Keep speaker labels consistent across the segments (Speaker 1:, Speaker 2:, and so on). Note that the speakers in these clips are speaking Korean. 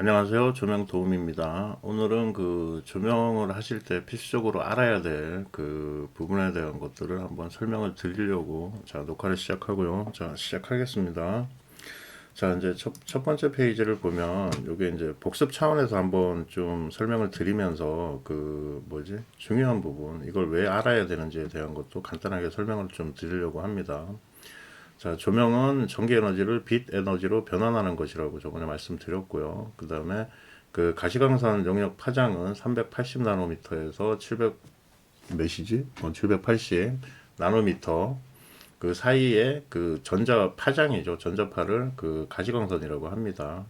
Speaker 1: 안녕하세요. 조명 도움입니다. 오늘은 그 조명을 하실 때 필수적으로 알아야 될 그 부분에 대한 것들을 한번 설명을 드리려고 자, 녹화를 시작하고요. 자, 시작하겠습니다. 자, 이제 첫, 첫 번째 페이지를 보면 요게 이제 복습 차원에서 한번 좀 설명을 드리면서 그 뭐지? 중요한 부분, 이걸 왜 알아야 되는지에 대한 것도 간단하게 설명을 좀 드리려고 합니다. 자, 조명은 전기 에너지를 빛 에너지로 변환하는 것이라고 저번에 말씀드렸고요. 그 다음에 그 가시광선 용역 파장은 380 나노미터에서 700 몇이지? 어, 780 나노미터 그 사이에 그 전자 파장이죠. 전자파를 그 가시광선이라고 합니다.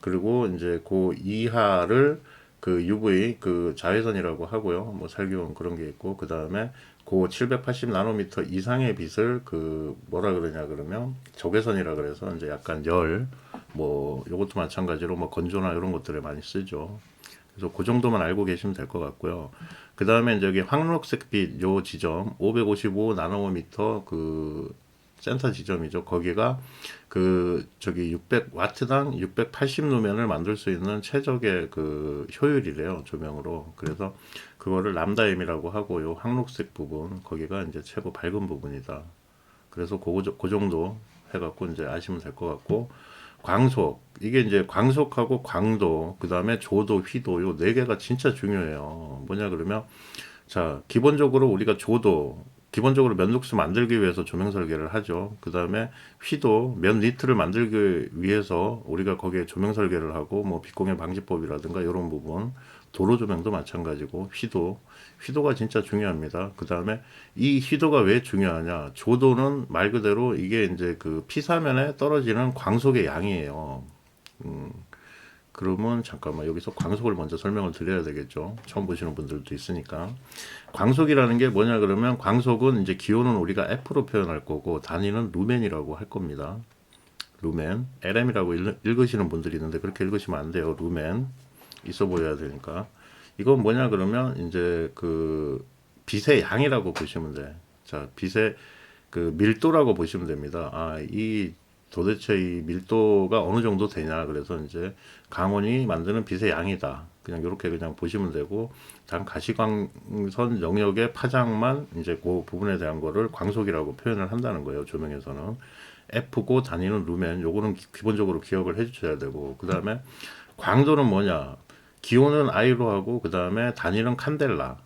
Speaker 1: 그리고 이제 그 이하를 그 UV 그 자외선이라고 하고요. 뭐 살균 그런 게 있고 그 다음에 그780 나노미터 이상의 빛을 그 뭐라 그러냐 그러면 적외선이라 그래서 이제 약간 열뭐 요것도 마찬가지로 뭐 건조나 이런 것들에 많이 쓰죠. 그래서 그 정도만 알고 계시면 될 것 같고요. 그 다음에 여기 황록색 빛 요 지점 555 나노미터 그 센터 지점이죠. 거기가 그 저기 600와트당 680 루멘을 만들 수 있는 최적의 그 효율이래요 조명으로. 그래서 그거를 람다임이라고 하고 요 황록색 부분 거기가 이제 최고 밝은 부분이다. 그래서 그, 그 정도 해갖고 이제 아시면 될 것 같고 광속 이게 이제 광속하고 광도 그 다음에 조도 휘도 요 네 개가 진짜 중요해요. 뭐냐 그러면 자 기본적으로 우리가 조도 기본적으로 면독수 만들기 위해서 조명 설계를 하죠. 그 다음에 휘도 면 니트를 만들기 위해서 우리가 거기에 조명 설계를 하고 뭐 빛공해 방지법이라든가 이런 부분 도로 조명도 마찬가지고 휘도 휘도가 진짜 중요합니다. 그 다음에 이 휘도가 왜 중요하냐? 조도는 말 그대로 이게 이제 그 피사면에 떨어지는 광속의 양이에요. 음, 그러면 잠깐만 여기서 광속을 먼저 설명을 드려야 되겠죠. 처음 보시는 분들도 있으니까. 광속이라는 게 뭐냐 그러면 광속은 이제 기호는 우리가 F로 표현할 거고 단위는 루멘이라고 할 겁니다. 루멘, LM이라고 읽 으시는 분들이 있는데 그렇게 읽으시면 안 돼요. 루멘 있어 보여야 되니까. 이건 뭐냐 그러면 이제 그 빛의 양이라고 보시면 돼. 자, 빛의 그 밀도라고 보시면 됩니다. 아, 이 도대체 이 밀도가 어느 정도 되냐. 그래서 이제 강원이 만드는 빛의 양이다. 그냥 이렇게 그냥 보시면 되고, 단 가시광선 영역의 파장만 이제 그 부분에 대한 거를 광속이라고 표현을 한다는 거예요. 조명에서는. F고 단위는 루멘. 요거는 기본적으로 기억을 해 주셔야 되고, 그 다음에 광도는 뭐냐. 기호는 I로 하고, 그 다음에 단위는 칸델라.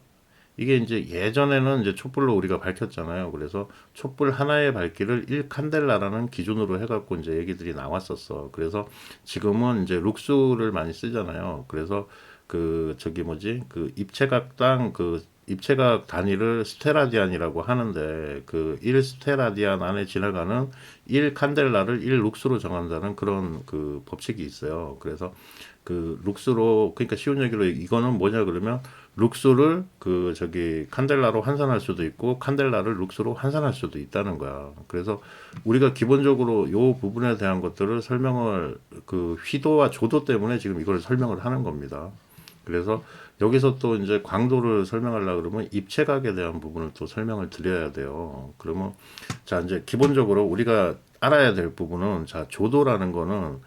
Speaker 1: 이게 이제 예전에는 이제 촛불로 우리가 밝혔잖아요. 그래서 촛불 하나의 밝기를 1칸델라라는 기준으로 해갖고 이제 얘기들이 나왔었어. 그래서 지금은 이제 룩스를 많이 쓰잖아요. 그래서 그 저기 뭐지 그 입체각당 그 입체각 단위를 스테라디안이라고 하는데 그 1스테라디안 안에 지나가는 1칸델라를 1룩스로 정한다는 그런 그 법칙이 있어요. 그래서 그 룩스로 그러니까 쉬운 얘기로 이거는 뭐냐 그러면 룩스를 그 저기 칸델라로 환산할 수도 있고 칸델라를 룩스로 환산할 수도 있다는 거야. 그래서 우리가 기본적으로 요 부분에 대한 것들을 설명을 그 휘도와 조도 때문에 지금 이걸 설명을 하는 겁니다. 그래서 여기서 또 이제 광도를 설명하려 그러면 입체각에 대한 부분을 또 설명을 드려야 돼요. 그러면 자 이제 기본적으로 우리가 알아야 될 부분은 자 조도라는 거는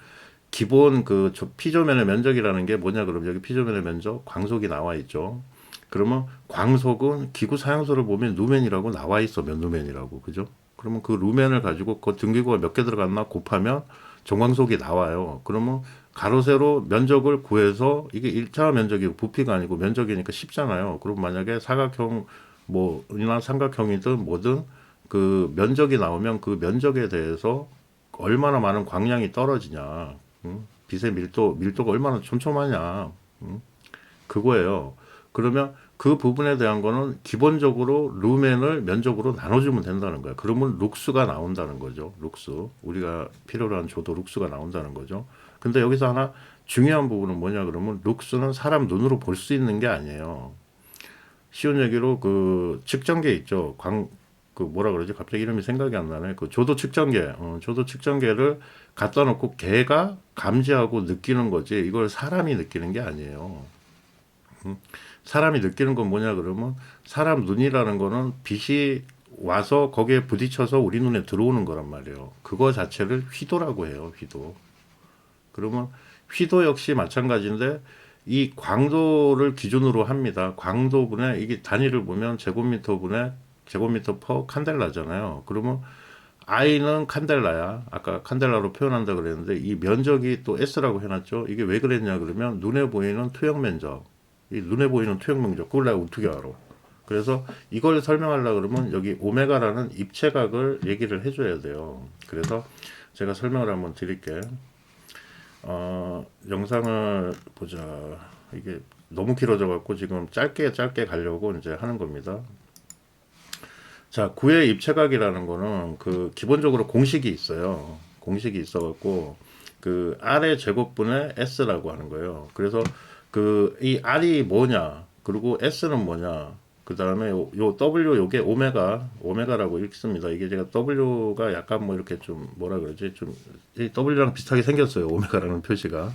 Speaker 1: 기본 그 피조면의 면적이라는 게 뭐냐 그러면 여기 피조면의 면적 광속이 나와 있죠. 그러면 광속은 기구 사용소를 보면 루멘이라고 나와 있어 몇 루멘이라고 그죠? 그러면 그 루멘을 가지고 그 등기구가 몇 개 들어갔나 곱하면 정광속이 나와요. 그러면 가로 세로 면적을 구해서 이게 일차 면적이고 부피가 아니고 면적이니까 쉽잖아요. 그럼 만약에 사각형 뭐이나 삼각형이든 뭐든 그 면적이 나오면 그 면적에 대해서 얼마나 많은 광량이 떨어지냐. 응? 빛의 밀도 밀도가 얼마나 촘촘하냐. 응? 그거예요. 그러면 그 부분에 대한 거는 기본적으로 루멘을 면적으로 나눠주면 된다는 거야. 그러면 룩스가 나온다는 거죠. 룩스. 우리가 필요로 한 조도 룩스가 나온다는 거죠. 근데 여기서 하나 중요한 부분은 뭐냐 그러면 룩스는 사람 눈으로 볼 수 있는 게 아니에요. 쉬운 얘기로 그 측정계 있죠. 광, 그 뭐라 그러지? 갑자기 이름이 생각이 안 나네. 그 조도 측정계. 어, 조도 측정계를 갖다 놓고 개가 감지하고 느끼는 거지. 이걸 사람이 느끼는 게 아니에요. 음? 사람이 느끼는 건 뭐냐 그러면 사람 눈이라는 거는 빛이 와서 거기에 부딪혀서 우리 눈에 들어오는 거란 말이에요. 그거 자체를 휘도라고 해요. 휘도. 그러면 휘도 역시 마찬가지인데 이 광도를 기준으로 합니다. 광도분의 이게 단위를 보면 제곱미터분의 제곱미터 퍼 칸델라잖아요. 그러면 I는 칸델라야. 아까 칸델라로 표현한다 그랬는데 이 면적이 또 S라고 해놨죠. 이게 왜 그랬냐 그러면 눈에 보이는 투영 면적. 이 눈에 보이는 투영 면적. 그걸 내가 어떻게 알아? 그래서 이걸 설명하려고 그러면 여기 오메가라는 입체각을 얘기를 해줘야 돼요. 그래서 제가 설명을 한번 드릴게요. 어, 영상을 보자. 이게 너무 길어져 갖고 지금 짧게 짧게 가려고 이제 하는 겁니다. 자, 구의 입체각이라는 거는 그 기본적으로 공식이 있어요. 공식이 있어 갖고 그 R의 제곱분의 S라고 하는 거예요. 그래서 그 이 R이 뭐냐? 그리고 S는 뭐냐? 그 다음에 요, 요 W 요게 오메가 오메가라고 읽습니다. 이게 제가 W가 약간 뭐 이렇게 좀 뭐라 그러지 좀 이 W랑 비슷하게 생겼어요. 오메가라는 표시가.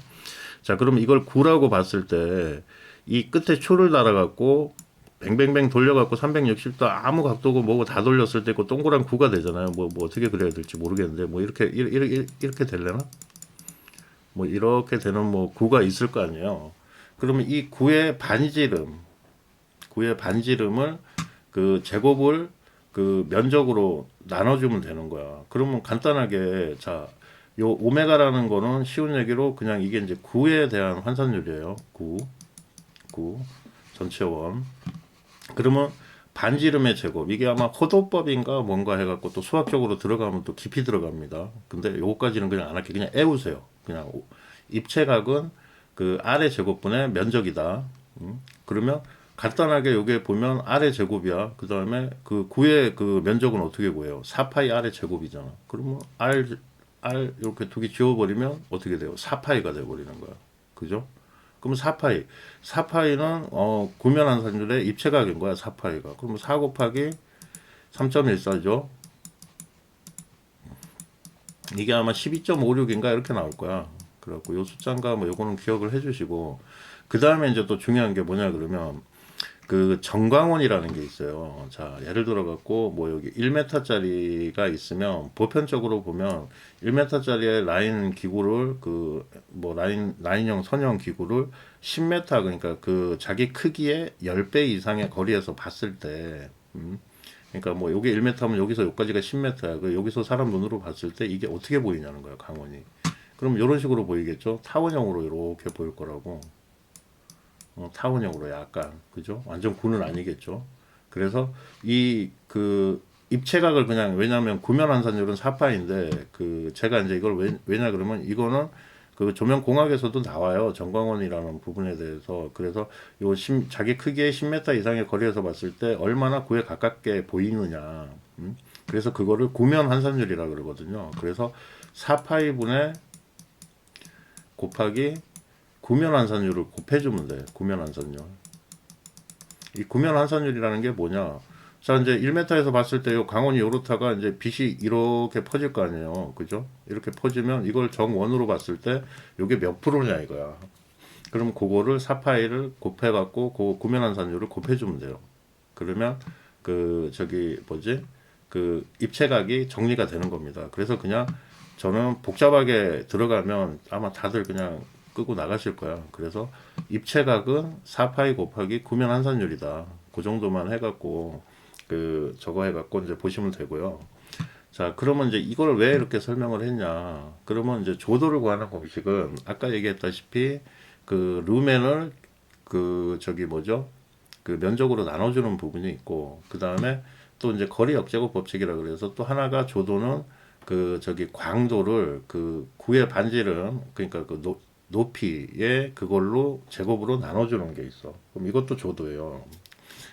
Speaker 1: 자, 그럼 이걸 구라고 봤을 때 이 끝에 초를 달아갖고 뱅뱅뱅 돌려갖고 360도 아무 각도고 뭐고 다 돌렸을 때 그 동그란 구가 되잖아요. 뭐, 뭐 어떻게 그려야 될지 모르겠는데 뭐 이렇게 이렇게 이렇게, 되려나? 뭐 이렇게 되는 뭐 구가 있을 거 아니에요. 그러면 이 구의 반지름 구의 반지름을 그 제곱을 그 면적으로 나눠주면 되는 거야. 그러면 간단하게 자, 요 오메가라는 거는 쉬운 얘기로 그냥 이게 이제 구에 대한 환산율이에요. 구, 구 전체 원. 그러면 반지름의 제곱 이게 아마 호도법인가 뭔가 해갖고 또 수학적으로 들어가면 또 깊이 들어갑니다. 근데 요거까지는 그냥 안 할게 그냥 애우세요. 그냥 오- 입체각은 그 R의 제곱분의 면적이다. 음? 그러면 간단하게 요게 보면 R의 제곱이야. 그 다음에 그 구의 그 면적은 어떻게 구해요? 4파이 R의 제곱이잖아. 그러면 R, R 이렇게 두 개 지워버리면 어떻게 돼요? 4파이가 돼버리는 거야. 그죠? 그럼 4파이. 4파이는 어, 구면 한산율의 입체 각인 거야, 4파이가. 그러면 4 곱하기 3.14죠. 이게 아마 12.56인가 이렇게 나올 거야. 그래갖고 요 숫자인가 뭐 요거는 기억을 해 주시고 그 다음에 이제 또 중요한 게 뭐냐 그러면 그 정광원이라는 게 있어요. 자 예를 들어 갖고 뭐 여기 1m짜리가 있으면 보편적으로 보면 1m짜리의 라인 기구를 그 뭐 라인 라인형 선형 기구를 10m 그러니까 그 자기 크기의 10배 이상의 거리에서 봤을 때 음, 그러니까 뭐 여기 1m면 여기서 여기까지가 10m야. 그 여기서 사람 눈으로 봤을 때 이게 어떻게 보이냐는 거야, 강원이. 그럼 이런 식으로 보이겠죠? 타원형으로 이렇게 보일 거라고. 어, 타원형으로 약간 그죠? 완전 구는 아니겠죠. 그래서 이 그 입체각을 그냥 왜냐하면 구면 환산율은 4파인데 그 제가 이제 이걸 왜, 왜냐 그러면 이거는 그 조명 공학에서도 나와요. 정광원이라는 부분에 대해서. 그래서 요 심- 자기 크기의 10m 이상의 거리에서 봤을 때 얼마나 구에 가깝게 보이느냐. 음? 그래서 그거를 구면 환산율이라 그러거든요. 그래서 4파이분의 곱하기 구면 환산율을 곱해주면 돼. 구면 환산율. 이 구면 환산율이라는 게 뭐냐? 자, 이제 1m에서 봤을 때 요 강원이 요렇다가 이제 빛이 이렇게 퍼질 거 아니에요. 그죠? 이렇게 퍼지면 이걸 정원으로 봤을 때 요게 몇 프로냐 이거야. 그럼 그거를 4파이를 곱해 갖고 그 구면 환산율을 곱해 주면 돼요. 그러면 그 저기 뭐지? 그 입체각이 정리가 되는 겁니다. 그래서 그냥 저는 복잡하게 들어가면 아마 다들 그냥 끄고 나가실 거야. 그래서 입체각은 4파이 곱하기 구면 환산율이다. 그 정도만 해갖고 그 저거 해갖고 이제 보시면 되고요. 자, 그러면 이제 이걸 왜 이렇게 설명을 했냐? 그러면 이제 조도를 구하는 공식은 아까 얘기했다시피 그 루멘을 그 저기 뭐죠? 그 면적으로 나눠주는 부분이 있고 그 다음에 또 이제 거리 역제곱 법칙이라 그래서 또 하나가 조도는 그 저기 광도를 그 구의 반지름 그러니까 그 노, 높이에 그걸로 제곱으로 나눠주는 게 있어. 그럼 이것도 조도예요.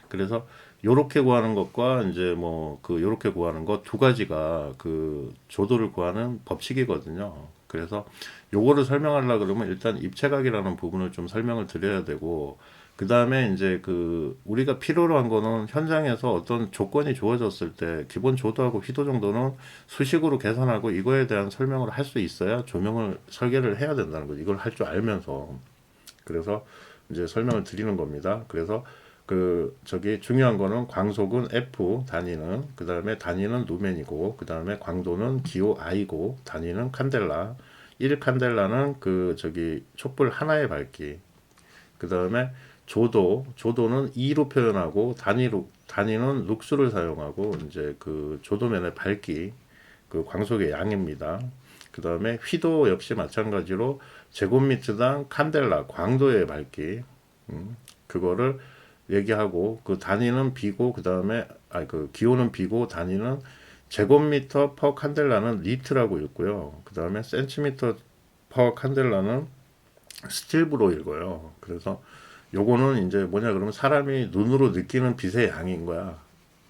Speaker 1: 그래서 요렇게 구하는 것과 이제 뭐 그 요렇게 구하는 것 두 가지가 그 조도를 구하는 법칙이거든요. 그래서 요거를 설명하려 그러면 일단 입체각이라는 부분을 좀 설명을 드려야 되고 그 다음에 이제 그 우리가 필요로 한 거는 현장에서 어떤 조건이 주어졌을 때 기본 조도하고 휘도 정도는 수식으로 계산하고 이거에 대한 설명을 할 수 있어야 조명을 설계를 해야 된다는 거죠. 이걸 할 줄 알면서 그래서 이제 설명을 드리는 겁니다. 그래서 그 저기 중요한 거는 광속은 F 단위는 그 다음에 단위는 루멘이고 그 다음에 광도는 기호 I고 단위는 칸델라 1 칸델라는 그 저기 촛불 하나의 밝기. 그 다음에 조도 조도는 2로 표현하고 단위로 단위는 룩수를 사용하고 이제 그 조도면의 밝기 그 광속의 양입니다. 그 다음에 휘도 역시 마찬가지로 제곱미터당 칸델라 광도의 밝기 음, 그거를 얘기하고 그 단위는 비고 그 다음에 아 그 기호는 비고 단위는 제곱미터 퍼 칸델라는 리트라고 읽고요. 그 다음에 센티미터 퍼 칸델라는 스틸브로 읽어요. 그래서 요거는 이제 뭐냐 그러면 사람이 눈으로 느끼는 빛의 양인 거야.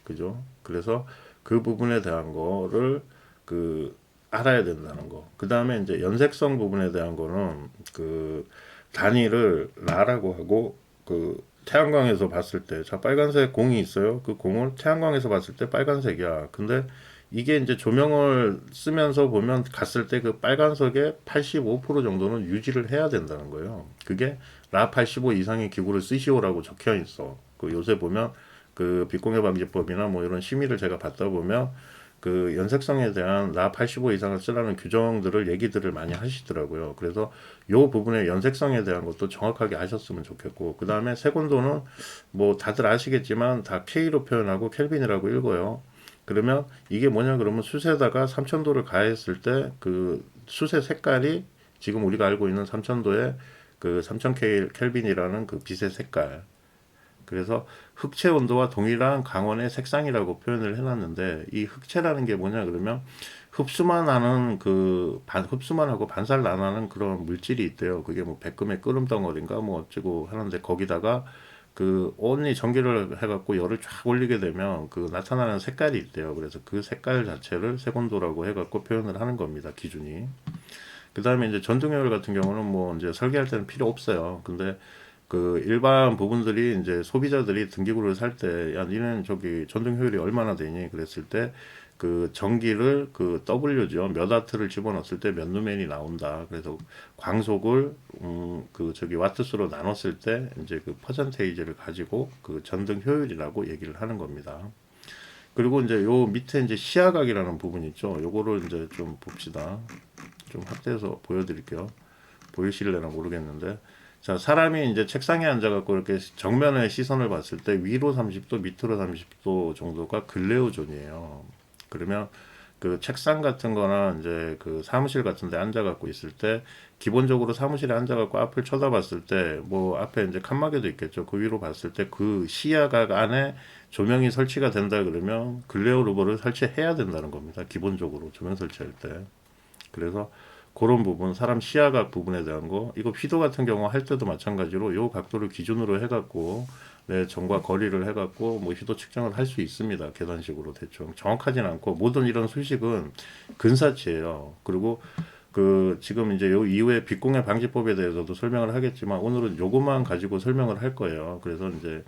Speaker 1: 그죠? 그래서 그 부분에 대한 거를 그 알아야 된다는 거. 그 다음에 이제 연색성 부분에 대한 거는 그 단위를 라라고 하고 그 태양광에서 봤을 때, 자, 빨간색 공이 있어요. 그 공을 태양광에서 봤을 때 빨간색이야. 근데 이게 이제 조명을 쓰면서 보면 갔을 때 그 빨간색의 85% 정도는 유지를 해야 된다는 거예요. 그게 라 85 이상의 기구를 쓰시오라고 적혀 있어. 그 요새 보면 그 빛공해 방지법이나 뭐 이런 심의를 제가 받다 보면 그 연색성에 대한 라 85 이상을 쓰라는 규정들을 얘기들을 많이 하시더라고요. 그래서 요 부분의 연색성에 대한 것도 정확하게 아셨으면 좋겠고 그 다음에 세곤도는 뭐 다들 아시겠지만 다 K로 표현하고 켈빈이라고 읽어요. 그러면 이게 뭐냐 그러면 숯에다가 3000도를 가했을 때 그 숯의 색깔이 지금 우리가 알고 있는 3000도의 그3000 켈빈이라는 그 빛의 색깔 그래서 흑체 온도와 동일한 강원의 색상이라고 표현을 해놨는데 이 흑체라는 게 뭐냐 그러면 흡수만 하는 그 반, 흡수만 하고 반사를 안 하는 그런 물질이 있대요. 그게 뭐 백금의 끓음 덩어리인가 뭐 어쩌고 하는데 거기다가 그 온리 전기를 해갖고 열을 쫙 올리게 되면 그 나타나는 색깔이 있대요. 그래서 그 색깔 자체를 색온도라고 해갖고 표현을 하는 겁니다. 기준이. 그 다음에 이제 전등열 같은 경우는 뭐 이제 설계할 때는 필요 없어요. 근데 그 일반 부분들이 이제 소비자들이 등기구를 살 때 야 니는 저기 전등 효율이 얼마나 되니 그랬을 때 그 전기를 그 W죠 몇 와트를 집어넣었을 때 몇 루멘이 나온다 그래서 광속을 음 그 저기 와트수로 나눴을 때 이제 그 퍼센테이지를 가지고 그 전등 효율이라고 얘기를 하는 겁니다. 그리고 이제 요 밑에 이제 시야각이라는 부분 있죠. 요거를 이제 좀 봅시다. 좀 확대해서 보여드릴게요. 보이실래나 모르겠는데 자, 사람이 이제 책상에 앉아갖고 이렇게 정면에 시선을 봤을 때 위로 30도, 밑으로 30도 정도가 글레오존이에요. 그러면 그 책상 같은 거나 이제 그 사무실 같은 데 앉아 갖고 있을 때 기본적으로 사무실에 앉아 갖고 앞을 쳐다봤을 때 뭐 앞에 이제 칸막이도 있겠죠. 그 위로 봤을 때 그 시야각 안에 조명이 설치가 된다 그러면 글레오 루버를 설치해야 된다는 겁니다. 기본적으로 조명 설치할 때. 그래서 그런 부분, 사람 시야각 부분에 대한 거, 이거 휘도 같은 경우 할 때도 마찬가지로 요 각도를 기준으로 해 갖고 내 점과 거리를 해갖고 뭐 휘도 측정을 할 수 있습니다. 계단식으로 대충 정확하진 않고 모든 이런 수식은 근사치예요. 그리고 그 지금 이제 요 이후에 빛공해 방지법에 대해서도 설명을 하겠지만 오늘은 요것만 가지고 설명을 할 거예요. 그래서 이제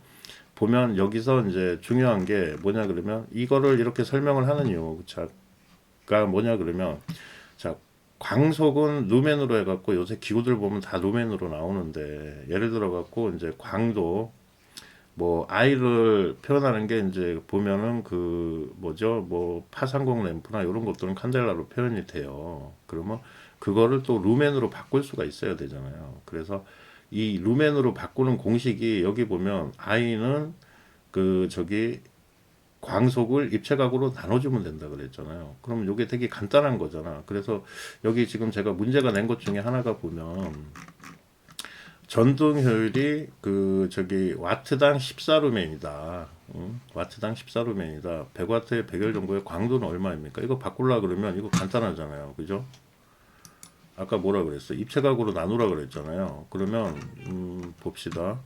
Speaker 1: 보면 여기서 이제 중요한 게 뭐냐 그러면 이거를 이렇게 설명을 하는 이유 자가 뭐냐 그러면 자 광속은 루멘으로 해갖고 요새 기구들 보면 다 루멘으로 나오는데 예를 들어 갖고 이제 광도 뭐 아이를 표현하는 게 이제 보면은 그 뭐죠 뭐 파상공 램프나 이런 것들은 칸델라로 표현이 돼요. 그러면 그거를 또 루멘으로 바꿀 수가 있어야 되잖아요. 그래서 이 루멘으로 바꾸는 공식이 여기 보면 아이는 그 저기 광속을 입체각으로 나눠주면 된다 그랬잖아요. 그럼 이게 되게 간단한 거잖아. 그래서 여기 지금 제가 문제가 낸 것 중에 하나가 보면 전등 효율이 그 저기 와트당 14루멘이다. 응? 와트당 14루멘이다. 100와트에 100열 정도의 광도는 얼마입니까? 이거 바꾸려 그러면 이거 간단하잖아요. 그죠? 아까 뭐라 그랬어? 입체각으로 나누라 그랬잖아요. 그러면 음, 봅시다.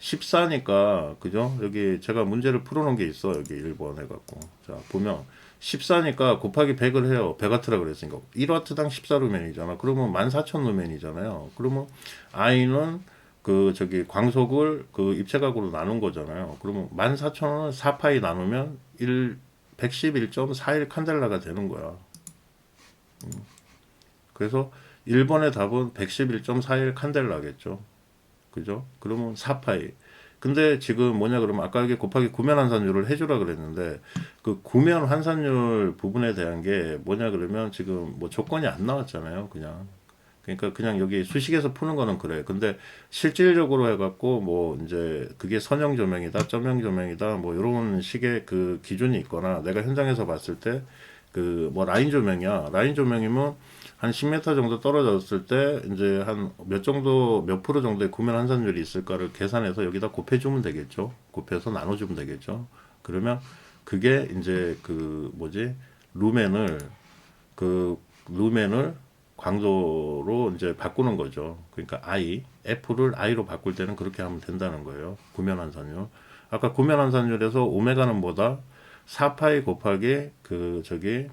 Speaker 1: 14니까 그죠? 여기 제가 문제를 풀어놓은 게 있어 여기 1번 해갖고. 자 보면 14니까 곱하기 100을 해요. 100와트라 그랬으니까. 1와트당 14루멘이잖아. 그러면 14,000루멘이잖아요. 그러면 I는 그 저기 광속을 그 입체각으로 나눈 거잖아요. 그러면 14,000을 4파이 나누면 1 111.41 칸델라가 되는 거야. 음. 그래서 1번의 답은 111.41 칸델라겠죠 그죠? 그러면 4파이. 근데 지금 뭐냐 그러면 아까 이게 곱하기 구면 환산율을 해주라 그랬는데 그 구면 환산율 부분에 대한 게 뭐냐 그러면 지금 뭐 조건이 안 나왔잖아요. 그냥 그러니까 그냥 여기 수식에서 푸는 거는 그래. 근데 실질적으로 해갖고 뭐 이제 그게 선형 조명이다, 점형 조명이다, 뭐 이런 식의 그 기준이 있거나 내가 현장에서 봤을 때 그 뭐 라인 조명이야. 라인 조명이면 한 10m 정도 떨어졌을 때 이제 한 몇 정도 몇 프로 정도의 구면 환산율이 있을까를 계산해서 여기다 곱해주면 되겠죠. 곱해서 나눠주면 되겠죠. 그러면 그게 이제 그 뭐지 루멘을 그 루멘을 광도로 이제 바꾸는 거죠. 그러니까 I, F를 I로 바꿀 때는 그렇게 하면 된다는 거예요. 구면 환산율. 아까 구면 환산율에서 오메가는 뭐다? 4파이 곱하기 그 저기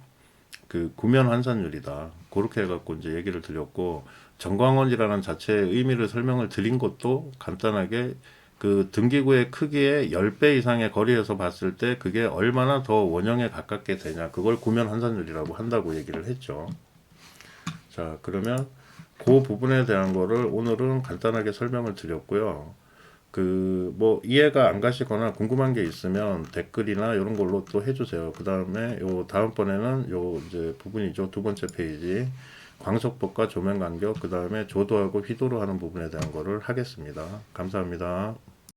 Speaker 1: 그 구면 환산율이다. 그렇게 해갖고 이제 얘기를 드렸고 정광원이라는 자체의 의미를 설명을 드린 것도 간단하게 그 등기구의 크기의 10배 이상의 거리에서 봤을 때 그게 얼마나 더 원형에 가깝게 되냐. 그걸 구면 환산율이라고 한다고 얘기를 했죠. 자, 그러면 그 부분에 대한 거를 오늘은 간단하게 설명을 드렸고요. 그 뭐 이해가 안 가시거나 궁금한 게 있으면 댓글이나 이런 걸로 또 해주세요. 그 다음에 요 다음번에는 요 이제 부분이죠. 두 번째 페이지 광속법과 조명 간격 그 다음에 조도하고 휘도로 하는 부분에 대한 거를 하겠습니다. 감사합니다.